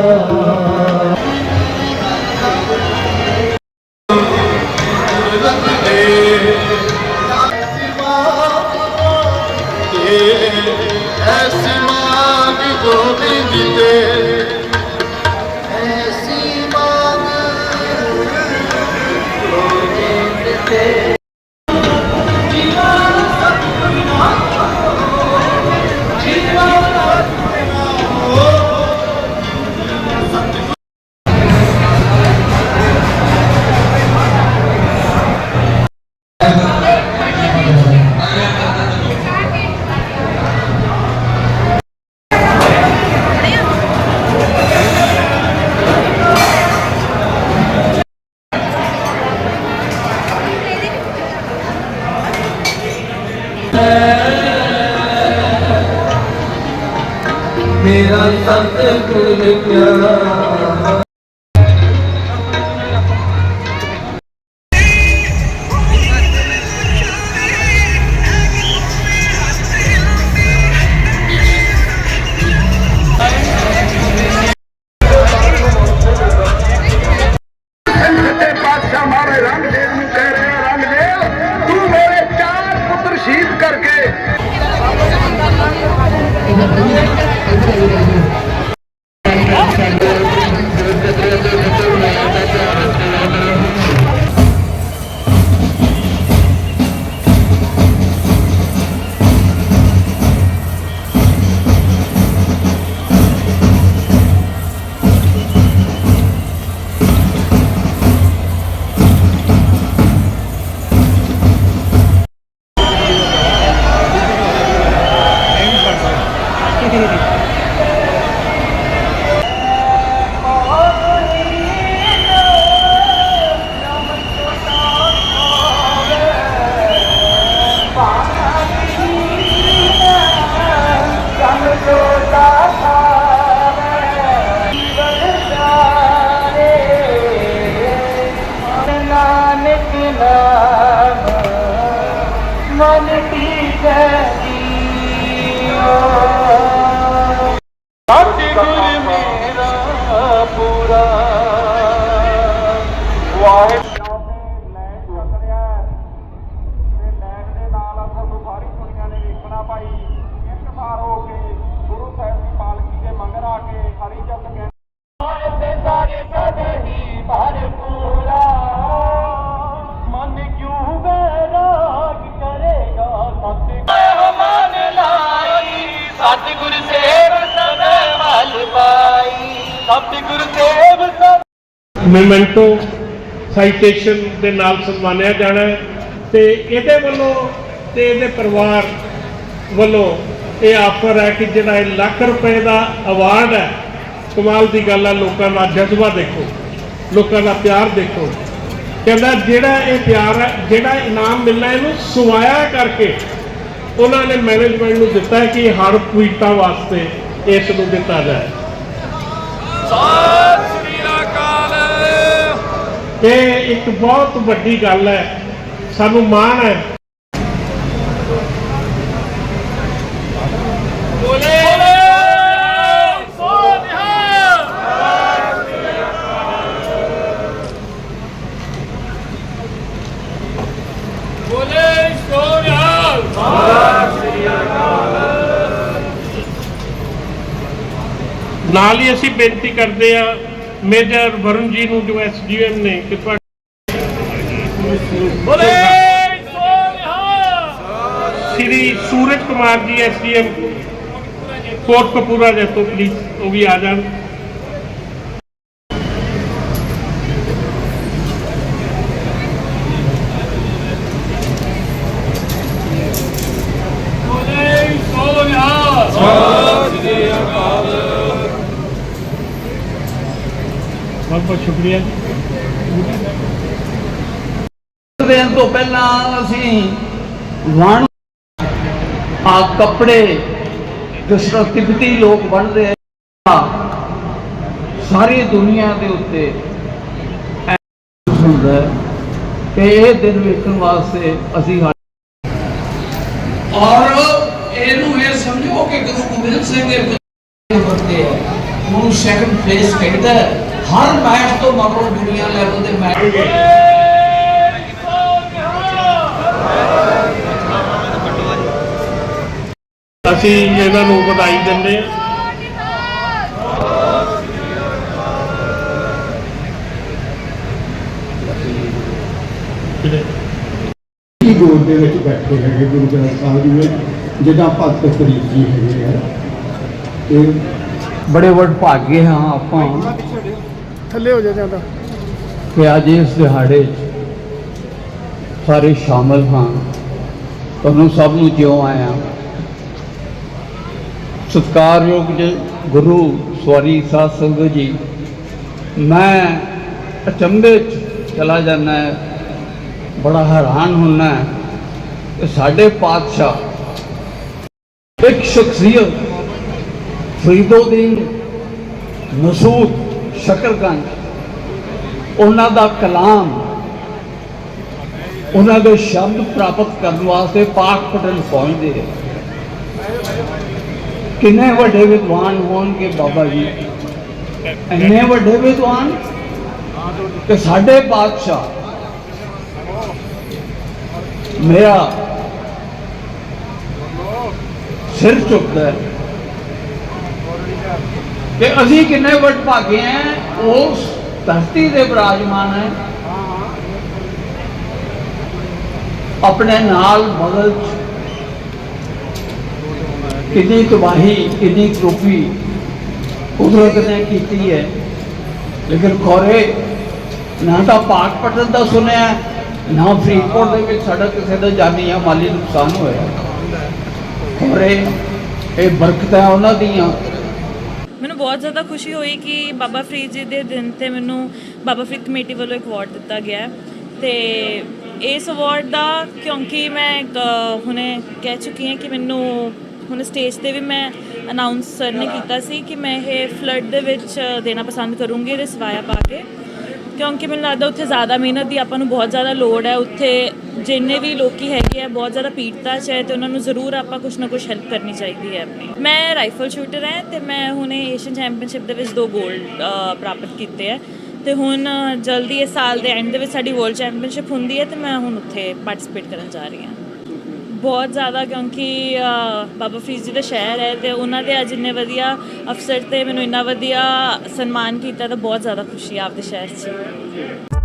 Senhor. ਮੇਰਾ ਸਤਿਗੁਰ ਮਨ ਪੀਜੈ ਜੀਓ ਸਤਿਗੁਰ ਮੇਰਾ ਪੂਰਾ। ਵਾਹਿਗੁਰੂ। ਸਾਰੇ ਸਤਿਗੁਰ ਸੇਵ ਸਦਾ ਮਲ ਪਾਈ। ਸਤਿਗੁਰ ਸੇਵ ਸਦਾ ਮੈਮੈਂਟੋ ਸਾਈਟੇਸ਼ਨ ਦੇ ਨਾਲ ਸਨਮਾਨਿਆ ਜਾਣਾ ਹੈ ਤੇ ਇਹਦੇ ਵੱਲੋਂ ਤੇ ਇਹਦੇ ਪਰਿਵਾਰ ਵੱਲੋਂ ਇਹ ਆਫਰ ਹੈ ਕਿ ਜਿਹੜਾ ਇਹ ਲੱਖ ਰੁਪਏ ਦਾ ਅਵਾਰਡ ਹੈ, ਕਮਾਲ ਦੀ ਗੱਲ ਹੈ ਲੋਕਾਂ ਦਾ ਜਜ਼ਬਾ ਦੇਖੋ, ਲੋਕਾਂ ਦਾ ਪਿਆਰ ਦੇਖੋ। ਕਹਿੰਦਾ ਜਿਹੜਾ ਇਹ ਪਿਆਰ ਹੈ, ਜਿਹੜਾ ਇਨਾਮ ਮਿਲਣਾ ਇਹਨੂੰ ਸਵਾਇਆ ਕਰਕੇ ਉਹਨਾਂ ਨੇ ਮੈਨੇਜਮੈਂਟ ਨੂੰ ਦਿੱਤਾ ਕਿ ਹਰ ਪੀੜਤਾਂ ਵਾਸਤੇ ਇਸ ਨੂੰ ਦਿੱਤਾ ਜਾਏ। ਇਹ ਇੱਕ ਬਹੁਤ ਵੱਡੀ ਗੱਲ ਹੈ। ਸਾਨੂੰ ਮਾਣ ਹੈ ਨਾਲ ਹੀ ਅਸੀਂ ਬੇਨਤੀ ਕਰਦੇ ਆ ਮੇਜਰ ਵਰੁਣ ਜੀ ਨੂੰ ਜੋ ਐਸਡੀਐਮ ਨੇ ਕਿਰਪਾ ਸ੍ਰੀ ਸੂਰਜ ਕੁਮਾਰ ਜੀ ਐਸਡੀਐਮ ਕੋਟ ਕਪੂਰਾ ਜੀ ਪਲੀਜ਼ ਉਹ ਵੀ ਆ ਜਾਣ। ਬਹੁਤ ਸ਼ੁਕਰੀਆ ਦੇਣ ਤੋਂ ਪਹਿਲਾਂ ਅਸੀਂ ਵਣ ਆ ਕੱਪੜੇ ਜਿਸ ਤਿੱਬਤੀ ਲੋਕ ਬਣਦੇ ਆ, ਸਾਰੀ ਦੁਨੀਆ ਦੇ ਉੱਤੇ ਹੁੰਦਾ ਕਿ ਇਹ ਦਿਨ ਵੇਖਣ ਵਾਸਤੇ ਅਸੀਂ ਔਰ ਇਹਨੂੰ ਇਹ ਸਮਝੋ ਕਿ ਗੁਰੂ ਗੋਬਿੰਦ ਸਿੰਘ ਦੇ ਬੰਦੇ ਆ ਉਹਨੂੰ ਸੈਕੰਡ ਫੇਸ ਕਹਿੰਦਾ ਹੈ। ਹਰ ਮੈਚ ਤੋਂ ਮਗਰੋਂ ਦੁਨੀਆ ਲੈਵਲ ਦੇ ਮੈਚ ਅਸੀਂ ਇਹਨਾਂ ਨੂੰ ਵਧਾਈ ਦਿੰਦੇ ਹਾਂ। ਜਿਹੜੇ ਕੀ ਗੋਦ ਦੇ ਵਿੱਚ ਬੈਠੇ ਹੈਗੇ ਗੁਰੂ ਗ੍ਰੰਥ ਸਾਹਿਬ ਜੀ ਵਿੱਚ ਜਿੱਦਾਂ ਭਗਤ ਫਰੀਦ ਜੀ ਹੈਗੇ ਆ। ਇਹ ਬੜੇ ਵੱਡ ਭਾਗੇ ਹਾਂ ਆਪਾਂ। ਥੱਲੇ ਹੋ ਜਾ ਜਾਂਦਾ ਕਿ ਅੱਜ ਇਸ ਦਿਹਾੜੇ 'ਚ ਸਾਰੇ ਸ਼ਾਮਲ ਹਾਂ। ਤੁਹਾਨੂੰ ਸਭ ਨੂੰ ਜਿਉਂ ਆਇਆ। ਸਤਿਕਾਰਯੋਗ ਜੀ ਗੁਰੂ ਸਵਾਰੀ ਸਾਧ ਸੰਗਤ ਜੀ, ਮੈਂ ਅਚੰਭੇ 'ਚ ਚਲਾ ਜਾਂਦਾ ਹੈ। ਬੜਾ ਹੈਰਾਨ ਹੁੰਦਾ ਹੈ ਕਿ ਸਾਡੇ ਪਾਤਸ਼ਾਹ ਇੱਕ ਸ਼ਖਸੀਅਤ ਫਰੀਦੋਦੀਨ ਮਸੂਦ ਸ਼ਕਰਗੰਜ ਉਹਨਾਂ ਦਾ ਕਲਾਮ, ਉਹਨਾਂ ਦੇ ਸ਼ਬਦ ਪ੍ਰਾਪਤ ਕਰਨ ਵਾਸਤੇ ਪਾਕ ਪਟਨ ਪਹੁੰਚਦੇ ਹੈ ਕਿੰਨੇ ਵੱਡੇ ਵਿਦਵਾਨ ਹੋਣਗੇ ਬਾਬਾ ਜੀ? ਇੰਨੇ ਵੱਡੇ ਵਿਦਵਾਨ? ਕਿ ਸਾਡੇ ਬਾਦਸ਼ਾਹ ਮੇਰਾ ਸਿਰ ਚੁੱਕਦਾ ਹੈ। ਕਿ ਅਸੀਂ ਕਿੰਨੇ ਵੱਡ ਭਾਗੇ ਹੈ ਉਸ ਧਰਤੀ ਦੇ ਵਿਰਾਜਮਾਨ ਹੈ। ਆਪਣੇ ਨਾਲ ਬਗਲ ਚ ਕਿੰਨੀ ਤਬਾਹੀ, ਕਿੰਨੀ ਕਰੋਪੀ ਕੁਦਰਤ ਨੇ ਕੀਤੀ ਹੈ। ਲੇਕਿਨ ਖੋਰੇ, ਨਾ ਤਾਂ ਪਾਕ ਪਟਨ ਦਾ ਸੁਣਿਆ, ਨਾ ਫਰੀਦਕੋਟ ਦੇ ਵਿੱਚ ਸਾਡਾ ਕਿਸੇ ਦਾ ਜਾਨੀ ਜਾਂ ਮਾਲੀ ਨੁਕਸਾਨ ਹੋਇਆ। ਖੋਰੇ, ਇਹ ਬਰਕਤਾਂ ਉਹਨਾਂ ਦੀਆਂ। ਬਹੁਤ ਜ਼ਿਆਦਾ ਖੁਸ਼ੀ ਹੋਈ ਕਿ ਬਾਬਾ ਫਰੀਦ ਜੀ ਦੇ ਦਿਨ ਤੇ ਮੈਨੂੰ ਬਾਬਾ ਫਰੀਦ ਕਮੇਟੀ ਵੱਲੋਂ ਇੱਕ ਅਵਾਰਡ ਦਿੱਤਾ ਗਿਆ ਹੈ। ਤੇ ਇਸ ਅਵਾਰਡ ਦਾ ਕਿਉਂਕਿ ਮੈਂ ਹੁਣੇ ਕਹਿ ਚੁੱਕੀ ਹਾਂ ਕਿ ਮੈਨੂੰ ਹੁਣ ਸਟੇਜ ਤੇ ਵੀ ਮੈਂ ਅਨਾਉਂਸ ਸਰ ਨੇ ਕੀਤਾ ਸੀ ਕਿ ਮੈਂ ਇਹ ਫਲੱਡ ਦੇ ਵਿੱਚ ਦੇਣਾ ਪਸੰਦ ਕਰੂੰਗੀ ਰਸਵਾਇਆ ਪਾ ਕੇ। ਕਿਉਂਕਿ ਮੈਨੂੰ ਲੱਗਦਾ ਉੱਥੇ ਜ਼ਿਆਦਾ ਮਿਹਨਤ ਦੀ ਆਪਾਂ ਨੂੰ ਬਹੁਤ ਜ਼ਿਆਦਾ ਲੋੜ ਹੈ। ਉੱਥੇ ਜਿੰਨੇ ਵੀ ਲੋਕੀ ਹੈਗੇ ਆ, ਬਹੁਤ ਜ਼ਿਆਦਾ ਪੀੜਤਾ ਚ ਹੈ ਤੇ ਉਹਨਾਂ ਨੂੰ ਜ਼ਰੂਰ ਆਪਾਂ ਕੁਝ ਨਾ ਕੁਝ ਹੈਲਪ ਕਰਨੀ ਚਾਹੀਦੀ ਹੈ ਆਪਣੀ। ਮੈਂ ਰਾਈਫਲ ਸ਼ੂਟਰ ਹੈ ਤੇ ਮੈਂ ਹੁਣੇ ਏਸ਼ੀਅਨ ਚੈਂਪੀਅਨਸ਼ਿਪ ਦੇ ਵਿੱਚ ਦੋ 골ਡ ਪ੍ਰਾਪਤ ਕੀਤੇ ਹੈ ਤੇ ਹੁਣ ਜਲਦੀ ਇਸ ਸਾਲ ਦੇ ਐਂਡ ਦੇ ਵਿੱਚ ਸਾਡੀ ਵਰਲਡ ਚੈਂਪੀਅਨਸ਼ਿਪ ਹੁੰਦੀ ਹੈ ਤੇ ਮੈਂ ਹੁਣ ਉੱਥੇ ਪਾਰਟਿਸਿਪੇਟ ਕਰਨ ਜਾ ਰਹੀ ਹਾਂ। ਬਹੁਤ ਜ਼ਿਆਦਾ ਕਿਉਂਕਿ ਬਾਬਾ ਫਰੀਦ ਜੀ ਦਾ ਸ਼ਹਿਰ ਹੈ ਤੇ ਉਹਨਾਂ ਦੇ ਅੱਜ ਇੰਨੇ ਵਧੀਆ ਅਫਸਰ ਤੇ ਮੈਨੂੰ ਇੰਨਾ ਵਧੀਆ ਸਨਮਾਨ ਕੀਤਾ ਤਾਂ ਬਹੁਤ ਜ਼ਿਆਦਾ ਖੁਸ਼ੀ ਹੈ ਆਪਦੇ ਸ਼ਹਿਰ 'ਚ।